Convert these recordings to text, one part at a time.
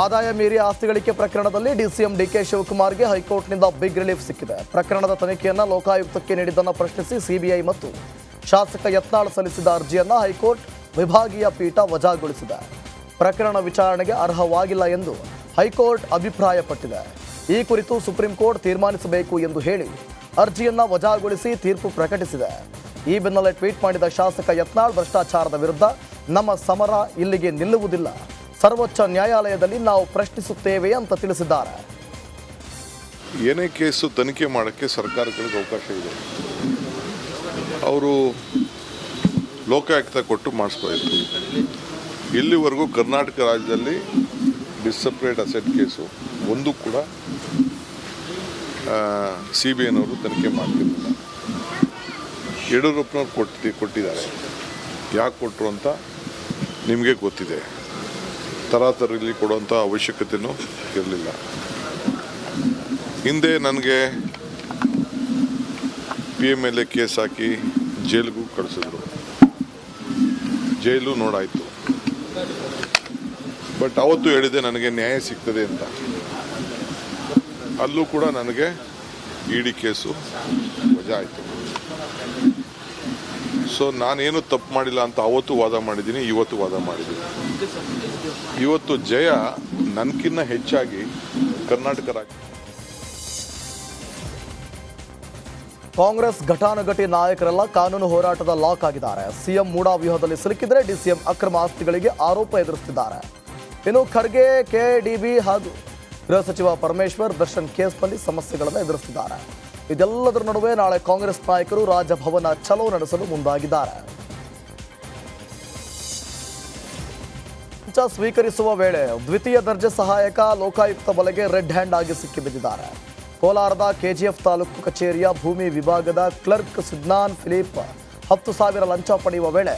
ಆದಾಯ ಮೀರಿ ಆಸ್ತಿ ಗಳಿಕೆ ಪ್ರಕರಣದಲ್ಲಿ ಡಿಸಿಎಂ ಡಿಕೆ ಶಿವಕುಮಾರ್ಗೆ ಹೈಕೋರ್ಟ್ನಿಂದ ಬಿಗ್ ರಿಲೀಫ್ ಸಿಕ್ಕಿದೆ. ಪ್ರಕರಣದ ತನಿಖೆಯನ್ನ ಲೋಕಾಯುಕ್ತಕ್ಕೆ ನೀಡಿದ್ದನ್ನು ಪ್ರಶ್ನಿಸಿ ಸಿಬಿಐ ಮತ್ತು ಶಾಸಕ ಯತ್ನಾಳ್ ಸಲ್ಲಿಸಿದ ಅರ್ಜಿಯನ್ನ ಹೈಕೋರ್ಟ್ ವಿಭಾಗೀಯ ಪೀಠ ವಜಾಗೊಳಿಸಿದೆ. ಪ್ರಕರಣ ವಿಚಾರಣೆಗೆ ಅರ್ಹವಾಗಿಲ್ಲ ಎಂದು ಹೈಕೋರ್ಟ್ ಅಭಿಪ್ರಾಯಪಟ್ಟಿದೆ. ಈ ಕುರಿತು ಸುಪ್ರೀಂ ಕೋರ್ಟ್ ತೀರ್ಮಾನಿಸಬೇಕು ಎಂದು ಹೇಳಿ ಅರ್ಜಿಯನ್ನ ವಜಾಗೊಳಿಸಿ ತೀರ್ಪು ಪ್ರಕಟಿಸಿದೆ. ಈ ಬೆನ್ನಲ್ಲೇ ಟ್ವೀಟ್ ಮಾಡಿದ ಶಾಸಕ ಯತ್ನಾಳ್ ಭ್ರಷ್ಟಾಚಾರದ ವಿರುದ್ಧ ನಮ್ಮ ಸಮರ ಇಲ್ಲಿಗೆ ನಿಲ್ಲುವುದಿಲ್ಲ. ಸರ್ವೋಚ್ಚ ನ್ಯಾಯಾಲಯದಲ್ಲಿ ನಾವು ಪ್ರಶ್ನಿಸುತ್ತೇವೆ ಅಂತ ತಿಳಿಸಿದ್ದಾರೆ. ಏನೇ ಕೇಸು ತನಿಖೆ ಮಾಡೋಕ್ಕೆ ಸರ್ಕಾರಗಳಿಗೆ ಅವಕಾಶ ಇದೆ. ಅವರು ಲೋಕಾಯುಕ್ತ ಕೊಟ್ಟು ಮಾಡಿಸ್ಬೋದಿತ್ತು ಇಲ್ಲಿವರೆಗೂ ಕರ್ನಾಟಕ ರಾಜ್ಯದಲ್ಲಿ ಡಿಸಪ್ರೇಟ್ ಅಸೆಟ್ ಕೇಸು ಒಂದು ಕೂಡ ಸಿ ಬಿ ಐನವರು ತನಿಖೆ ಮಾಡ್ತಿರಲಿಲ್ಲ. ಯಡಿಯೂರಪ್ಪನವ್ರು ಕೊಟ್ಟು ಕೊಟ್ಟಿದ್ದಾರೆ. ಯಾಕೆ ಕೊಟ್ಟರು ಅಂತ ನಿಮಗೆ ಗೊತ್ತಿದೆ. ತರಾತರಲ್ಲಿ ಕೊಡುವಂಥ ಅವಶ್ಯಕತೆಯೂ ಇರಲಿಲ್ಲ. ಹಿಂದೆ ನನಗೆ P M L A case ಹಾಕಿ ಜೈಲಿಗೂ ಕಳಿಸಿದ್ರು. ಜೈಲು ನೋಡಾಯಿತು. ಬಟ್ ಅವತ್ತು ಹೇಳಿದೆ ನನಗೆ ನ್ಯಾಯ ಸಿಗ್ತದೆ ಅಂತ. ಅಲ್ಲೂ ಕೂಡ ನನಗೆ ಇಡಿ ಕೇಸು ವಜಾ ಆಯಿತು. ಸೊ ನಾನೇನು ತಪ್ಪು ಮಾಡಿಲ್ಲ ಅಂತ ಅವತ್ತು ವಾದ ಮಾಡಿದ್ದೀನಿ, ಇವತ್ತು ವಾದ ಮಾಡಿದ್ದೀನಿ. ಇವತ್ತು ಜಯ ನನಗಿನ್ನ ಹೆಚ್ಚಾಗಿ ಕರ್ನಾಟಕ ರಾಜ್ಯ. ಕಾಂಗ್ರೆಸ್ ಘಟಾನುಘಟಿ ನಾಯಕರೆಲ್ಲ ಕಾನೂನು ಹೋರಾಟದ ಲಾಕ್ ಆಗಿದ್ದಾರೆ. ಸಿಎಂ ಮೂಡಾ ವ್ಯೂಹದಲ್ಲಿ ಸಿಲುಕಿದ್ರೆ ಡಿಸಿಎಂ ಅಕ್ರಮ ಆಸ್ತಿಗಳಿಗೆ ಆರೋಪ ಎದುರಿಸುತ್ತಿದ್ದಾರೆ. ಇನ್ನು ಖರ್ಗೆ, ಕೆಡಿಬಿ ಹಾಗೂ ಗೃಹ ಸಚಿವ ಪರಮೇಶ್ವರ್ ದರ್ಶನ್ ಕೇಸ್ನಲ್ಲಿ ಸಮಸ್ಯೆಗಳನ್ನು ಎದುರಿಸುತ್ತಿದ್ದಾರೆ. ಇದೆಲ್ಲದರ ನಡುವೆ ನಾಳೆ ಕಾಂಗ್ರೆಸ್ ನಾಯಕರು ರಾಜಭವನ ಚಲೋ ನಡೆಸಲು ಮುಂದಾಗಿದ್ದಾರೆ. ಲಂಚ ಸ್ವೀಕರಿಸುವ ವೇಳೆ ದ್ವಿತೀಯ ದರ್ಜೆ ಸಹಾಯಕ ಲೋಕಾಯುಕ್ತ ಬಲೆಗೆ ರೆಡ್ ಹ್ಯಾಂಡ್ ಆಗಿ ಸಿಕ್ಕಿಬಿದ್ದಿದ್ದಾರೆ. ಕೋಲಾರದ ಕೆಜಿಎಫ್ ತಾಲೂಕು ಕಚೇರಿಯ ಭೂಮಿ ವಿಭಾಗದ ಕ್ಲರ್ಕ್ ಸಿದ್ನಾನ್ ಫಿಲಿಪ್ ಹತ್ತು ಸಾವಿರ ಲಂಚ ಪಡೆಯುವ ವೇಳೆ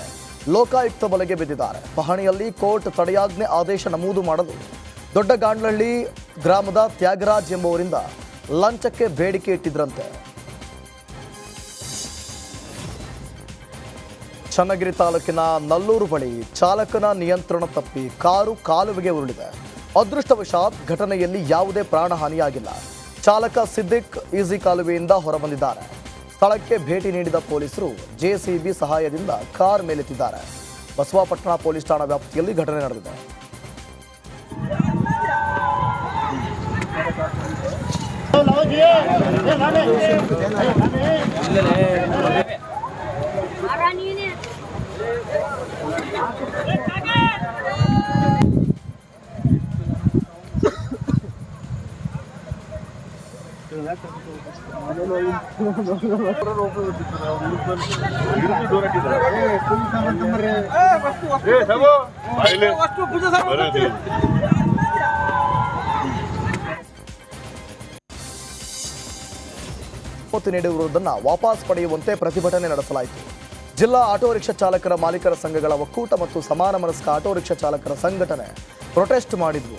ಲೋಕಾಯುಕ್ತ ಬಲೆಗೆ ಬಿದ್ದಿದ್ದಾರೆ. ಪಹಣಿಯಲ್ಲಿ ಕೋರ್ಟ್ ತಡೆಯಾಜ್ಞೆ ಆದೇಶ ನಮೂದು ಮಾಡಲು ದೊಡ್ಡ ಗಾಂಡ್ಲಹಳ್ಳಿ ಗ್ರಾಮದ ತ್ಯಾಗರಾಜ್ ಎಂಬುವರಿಂದ ಲಂಚಕ್ಕೆ ಬೇಡಿಕೆ ಇಟ್ಟಿದ್ರಂತೆ. ಚನ್ನಗಿರಿ ತಾಲೂಕಿನ ನಲ್ಲೂರು ಬಳಿ ಚಾಲಕನ ನಿಯಂತ್ರಣ ತಪ್ಪಿ ಕಾರು ಕಾಲುವೆಗೆ ಉರುಳಿದೆ. ಅದೃಷ್ಟವಶಾತ್ ಘಟನೆಯಲ್ಲಿ ಯಾವುದೇ ಪ್ರಾಣಹಾನಿಯಾಗಿಲ್ಲ. ಚಾಲಕ ಸಿದ್ದಿಕ್ ಈಜಿ ಕಾಲುವೆಯಿಂದ ಹೊರಬಂದಿದ್ದಾರೆ. ಸ್ಥಳಕ್ಕೆ ಭೇಟಿ ನೀಡಿದ ಪೊಲೀಸರು ಜೆಸಿಬಿ ಸಹಾಯದಿಂದ ಕಾರ್ ಮೇಲೆತ್ತಿದ್ದಾರೆ. ಬಸವಾಪಟ್ಟಣ ಪೊಲೀಸ್ ಠಾಣಾ ವ್ಯಾಪ್ತಿಯಲ್ಲಿ ಘಟನೆ ನಡೆದಿದೆ. ನೀಡಿರುವುದನ್ನು ವಾಪಸ್ ಪಡೆಯುವಂತೆ ಪ್ರತಿಭಟನೆ ನಡೆಸಲಾಯಿತು. ಜಿಲ್ಲಾ ಆಟೋ ರಿಕ್ಷಾ ಚಾಲಕರ ಮಾಲೀಕರ ಸಂಘಗಳ ಒಕ್ಕೂಟ ಮತ್ತು ಸಮಾನ ಮನಸ್ಕ ಆಟೋ ರಿಕ್ಷಾ ಚಾಲಕರ ಸಂಘಟನೆ ಪ್ರೊಟೆಸ್ಟ್ ಮಾಡಿದ್ರು.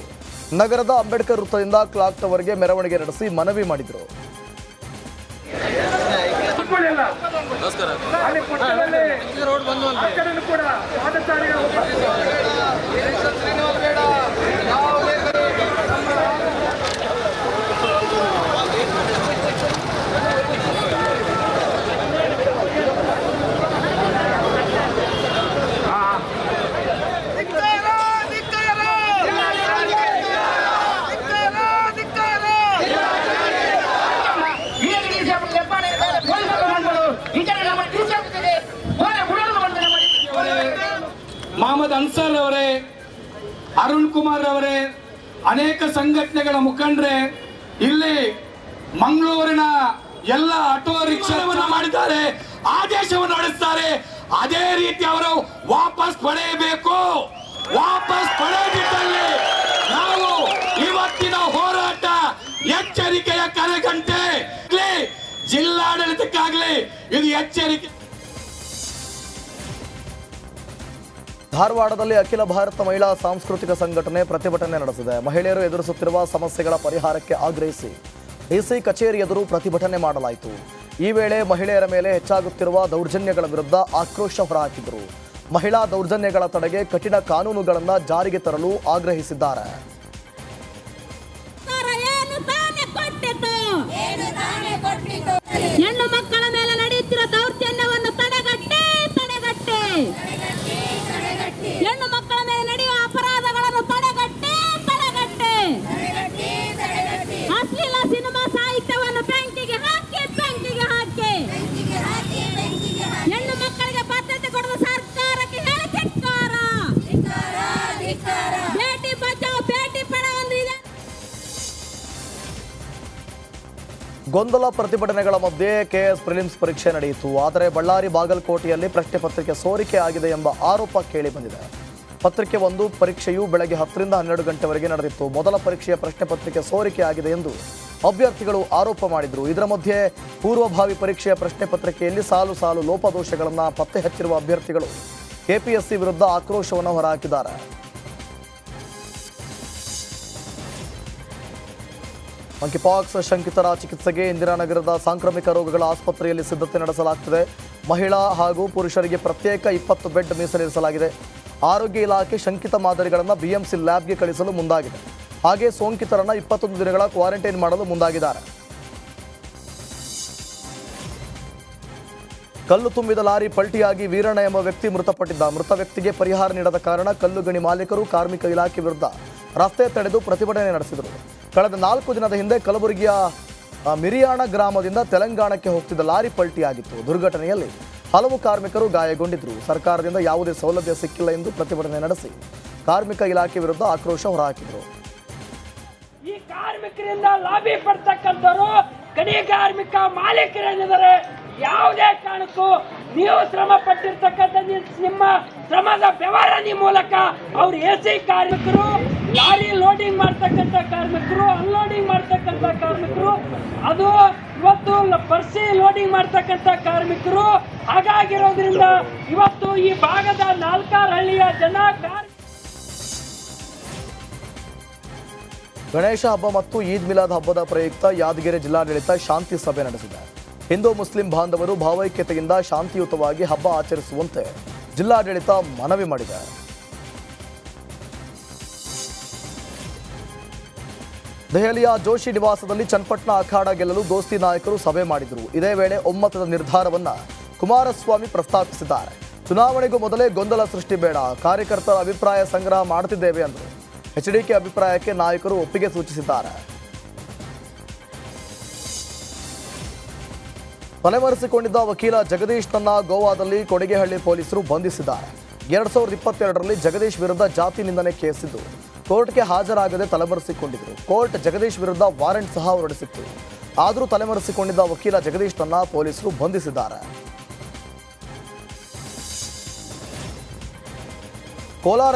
ನಗರದ ಅಂಬೇಡ್ಕರ್ ವೃತ್ತದಿಂದ ಕ್ಲಾಕ್ ಟವರ್ಗೆ ಮೆರವಣಿಗೆ ನಡೆಸಿ ಮನವಿ ಮಾಡಿದರು. ಅಲ್ಲಿ ಮಹಮ್ಮದ್ ಅನ್ಸಾರ್ ಅವರೇ, ಅರುಣ್ ಕುಮಾರ್ ಅವರೇ, ಅನೇಕ ಸಂಘಟನೆಗಳ ಮುಖಂಡರೇ, ಇಲ್ಲಿ ಮಂಗಳೂರಿನ ಎಲ್ಲ ಆಟೋ ರಿಕ್ಷಾವನ್ನು ಮಾಡಿದ್ದಾರೆ, ಆದೇಶವನ್ನು ನಡೆಸ್ತಾರೆ. ಅದೇ ರೀತಿ ಅವರು ವಾಪಸ್ ಪಡೆಯಬೇಕು. ವಾಪಸ್ ಪಡೆಯದಿದ್ದಲ್ಲಿ ನಾವು ಇವತ್ತಿನ ಹೋರಾಟ ಎಚ್ಚರಿಕೆಯ ಕರೆಗಂಟೆ. ಜಿಲ್ಲಾಡಳಿತಕ್ಕಾಗಲಿ ಇದು ಎಚ್ಚರಿಕೆ. ಧಾರವಾಡದಲ್ಲಿ ಅಖಿಲ ಭಾರತ ಮಹಿಳಾ ಸಾಂಸ್ಕೃತಿಕ ಸಂಘಟನೆ ಪ್ರತಿಭಟನೆ ನಡೆಸಿದೆ. ಮಹಿಳೆಯರು ಎದುರಿಸುತ್ತಿರುವ ಸಮಸ್ಯೆಗಳ ಪರಿಹಾರಕ್ಕೆ ಆಗ್ರಹಿಸಿ ಡಿಸಿ ಕಚೇರಿ ಎದುರು ಪ್ರತಿಭಟನೆ ಮಾಡಲಾಯಿತು. ಈ ವೇಳೆ ಮಹಿಳೆಯರ ಮೇಲೆ ಹೆಚ್ಚಾಗುತ್ತಿರುವ ದೌರ್ಜನ್ಯಗಳ ವಿರುದ್ಧ ಆಕ್ರೋಶ ಹೊರಹಾಕಿದರು. ಮಹಿಳಾ ದೌರ್ಜನ್ಯಗಳ ತಡೆಗೆ ಕಠಿಣ ಕಾನೂನುಗಳನ್ನು ಜಾರಿಗೆ ತರಲು ಆಗ್ರಹಿಸಿದ್ದಾರೆ. ಹೆಣ್ಣು ಮಕ್ಕಳ ಮೇಲೆ ನಡೆಯುತ್ತಿರುವ ದೌರ್ಜನ್ಯವನ್ನು ತಡೆಗಟ್ಟೆ ತಡೆಗಟ್ಟೆ. ಗೊಂದಲ ಪ್ರತಿಭಟನೆಗಳ ಮಧ್ಯೆ ಕೆಎಸ್ ಪ್ರಿಲಿಮ್ಸ್ ಪರೀಕ್ಷೆ ನಡೆಯಿತು. ಆದರೆ ಬಳ್ಳಾರಿ ಬಾಗಲಕೋಟೆಯಲ್ಲಿ ಪ್ರಶ್ನೆ ಪತ್ರಿಕೆ ಸೋರಿಕೆ ಆಗಿದೆ ಎಂಬ ಆರೋಪ ಕೇಳಿ ಬಂದಿದೆ. ಪತ್ರಿಕೆ ಒಂದು, ಪರೀಕ್ಷೆಯು ಬೆಳಗ್ಗೆ ಹತ್ತರಿಂದ ಹನ್ನೆರಡು ಗಂಟೆವರೆಗೆ ನಡೆದಿತ್ತು. ಮೊದಲ ಪರೀಕ್ಷೆಯ ಪ್ರಶ್ನೆ ಪತ್ರಿಕೆ ಸೋರಿಕೆ ಆಗಿದೆ ಎಂದು ಅಭ್ಯರ್ಥಿಗಳು ಆರೋಪ ಮಾಡಿದರು. ಇದರ ಮಧ್ಯೆ ಪೂರ್ವಭಾವಿ ಪರೀಕ್ಷೆಯ ಪ್ರಶ್ನೆ ಪತ್ರಿಕೆಯಲ್ಲಿ ಸಾಲು ಸಾಲು ಲೋಪದೋಷಗಳನ್ನು ಪತ್ತೆ ಹಚ್ಚಿರುವ ಅಭ್ಯರ್ಥಿಗಳು ಕೆಪಿಎಸ್ಸಿ ವಿರುದ್ಧ ಆಕ್ರೋಶವನ್ನು ಹೊರಹಾಕಿದ್ದಾರೆ. ಮಂಕಿಪಾಕ್ಸ್ ಶಂಕಿತರ ಚಿಕಿತ್ಸೆಗೆ ಇಂದಿರಾನಗರದ ಸಾಂಕ್ರಾಮಿಕ ರೋಗಗಳ ಆಸ್ಪತ್ರೆಯಲ್ಲಿ ಸಿದ್ಧತೆ ನಡೆಸಲಾಗುತ್ತಿದೆ ಮಹಿಳಾ ಹಾಗೂ ಪುರುಷರಿಗೆ ಪ್ರತ್ಯೇಕ ಇಪ್ಪತ್ತು ಬೆಡ್ ಮೀಸಲಿರಿಸಲಾಗಿದೆ. ಆರೋಗ್ಯ ಇಲಾಖೆ ಶಂಕಿತ ಮಾದರಿಗಳನ್ನು ಬಿಎಂಸಿ ಲ್ಯಾಬ್ಗೆ ಕಳಿಸಲು ಮುಂದಾಗಿದೆ. ಹಾಗೆ ಸೋಂಕಿತರನ್ನು ಇಪ್ಪತ್ತೊಂದು ದಿನಗಳ ಕ್ವಾರಂಟೈನ್ ಮಾಡಲು ಮುಂದಾಗಿದ್ದಾರೆ. ಕಲ್ಲು ತುಂಬಿದ ಲಾರಿ ಪಲ್ಟಿಯಾಗಿ ವೀರಣ್ಣ ಎಂಬ ವ್ಯಕ್ತಿ ಮೃತಪಟ್ಟಿದ್ದ. ಮೃತ ವ್ಯಕ್ತಿಗೆ ಪರಿಹಾರ ನೀಡದ ಕಾರಣ ಕಲ್ಲು ಗಣಿ ಮಾಲೀಕರು, ಕಾರ್ಮಿಕ ಇಲಾಖೆ ವಿರುದ್ಧ ರಸ್ತೆ ತಡೆದು ಪ್ರತಿಭಟನೆ ನಡೆಸಿದರು. ಕಳೆದ ನಾಲ್ಕು ದಿನದ ಹಿಂದೆ ಕಲಬುರಗಿಯ ಮಿರಿಯಾಣ ಗ್ರಾಮದಿಂದ ತೆಲಂಗಾಣಕ್ಕೆ ಹೋಗ್ತಿದ್ದ ಲಾರಿ ಪಲ್ಟಿಯಾಗಿತ್ತು. ದುರ್ಘಟನೆಯಲ್ಲಿ ಹಲವು ಕಾರ್ಮಿಕರು ಗಾಯಗೊಂಡಿದ್ದರು ಸರ್ಕಾರದಿಂದ ಯಾವುದೇ ಸೌಲಭ್ಯ ಸಿಕ್ಕಿಲ್ಲ ಎಂದು ಪ್ರತಿಭಟನೆ ನಡೆಸಿ ಕಾರ್ಮಿಕ ಇಲಾಖೆ ವಿರುದ್ಧ ಆಕ್ರೋಶ ಹೊರಹಾಕಿದರು. ಈ ಕಾರ್ಮಿಕರಿಂದ ಲಾಭಿ ಪಡ್ತಕ್ಕಂಥವ್ರು ಗಣಿ ಕಾರ್ಮಿಕ ಮಾಲೀಕರೇನಿದ್ದಾರೆ ಯಾವುದೇ ಕಾರಣಕ್ಕೂ ನೀವು ಶ್ರಮ ಪಟ್ಟಿರ್ತಕ್ಕಂಥ ನಿಮ್ಮ ಶ್ರಮದ ವ್ಯವಹಾರ ಮೂಲಕ ಅವ್ರು ಎಸಿ ಕಾರ್ಮಿಕರು ಲಾರಿ ಲೋಡಿಂಗ್ ಮಾಡ್ತಕ್ಕಂಥ ಕಾರ್ಮಿಕರು ಅನ್ಲೋಡಿಂಗ್ ಮಾಡ್ತಕ್ಕಂಥ ಕಾರ್ಮಿಕರು, ಅದು ಇವತ್ತು ಪರ್ಸಿ ಲೋಡಿಂಗ್ ಮಾಡ್ತಕ್ಕಂಥ ಕಾರ್ಮಿಕರು ಹಾಗಾಗಿರೋದ್ರಿಂದ ಇವತ್ತು ಈ ಭಾಗದ ನಾಲ್ಕಾರು ಹಳ್ಳಿಯ ಜನ ಗಣೇಶ ಹಬ್ಬ ಮತ್ತು ಈದ್ ಮಿಲಾದ್ ಹಬ್ಬದ ಪ್ರಯುಕ್ತ ಯಾದಗಿರಿ ಜಿಲ್ಲಾಡಳಿತ ಶಾಂತಿ ಸಭೆ ನಡೆಸಿದೆ. ಹಿಂದೂ ಮುಸ್ಲಿಂ ಬಾಂಧವರು ಭಾವೈಕ್ಯತೆಯಿಂದ ಶಾಂತಿಯುತವಾಗಿ ಹಬ್ಬ ಆಚರಿಸುವಂತೆ ಜಿಲ್ಲಾಡಳಿತ ಮನವಿ ಮಾಡಿದೆ. ದೆಹಲಿಯ ಜೋಶಿ ನಿವಾಸದಲ್ಲಿ ಚನ್ಪಟ್ನ ಅಖಾಡ ಗೆಲ್ಲಲು ದೋಸ್ತಿ ನಾಯಕರು ಸಭೆ ಮಾಡಿದರು. ಇದೇ ವೇಳೆ ಒಮ್ಮತದ ನಿರ್ಧಾರವನ್ನ ಕುಮಾರಸ್ವಾಮಿ ಪ್ರಸ್ತಾಪಿಸಿದ್ದಾರೆ. ಚುನಾವಣೆಗೂ ಮೊದಲೇ ಗೊಂದಲ ಸೃಷ್ಟಿ ಬೇಡ. ಕಾರ್ಯಕರ್ತರ ಅಭಿಪ್ರಾಯ ಸಂಗ್ರಹ ಮಾಡುತ್ತಿದ್ದೇವೆ ಎಂದರು ಎಚ್ಡಿಕೆ ಅಭಿಪ್ರಾಯಕ್ಕೆ ನಾಯಕರು ಒಪ್ಪಿಗೆ ಸೂಚಿಸಿದ್ದಾರೆ. ತಲೆಮರೆಸಿಕೊಂಡಿದ್ದ ವಕೀಲ ಜಗದೀಶ್ ತನ್ನ ಗೋವಾದಲ್ಲಿ ಕೊಡಿಗೆಹಳ್ಳಿ ಪೊಲೀಸರು ಬಂಧಿಸಿದ್ದಾರೆ. ಎರಡ್ ಸಾವಿರದ ಇಪ್ಪತ್ತೆರಡರಲ್ಲಿ ಜಗದೀಶ್ ವಿರುದ್ಧ ಜಾತಿ ನಿಂದನೆ ಕೇಸಿದ್ದು. ಕೋರ್ಟ್ಗೆ ಹಾಜರಾಗದೆ ತಲೆಮರೆಸಿಕೊಂಡಿದ್ರು. ಕೋರ್ಟ್ ಜಗದೀಶ್ ವಿರುದ್ಧ ವಾರೆಂಟ್ ಸಹ ಹೊರಡಿಸಿತ್ತು. ಆದರೂ ತಲೆಮರೆಸಿಕೊಂಡಿದ್ದ ವಕೀಲ ಜಗದೀಶ್ ತನ್ನ ಪೊಲೀಸರು ಬಂಧಿಸಿದ್ದಾರೆ. ಕೋಲಾರ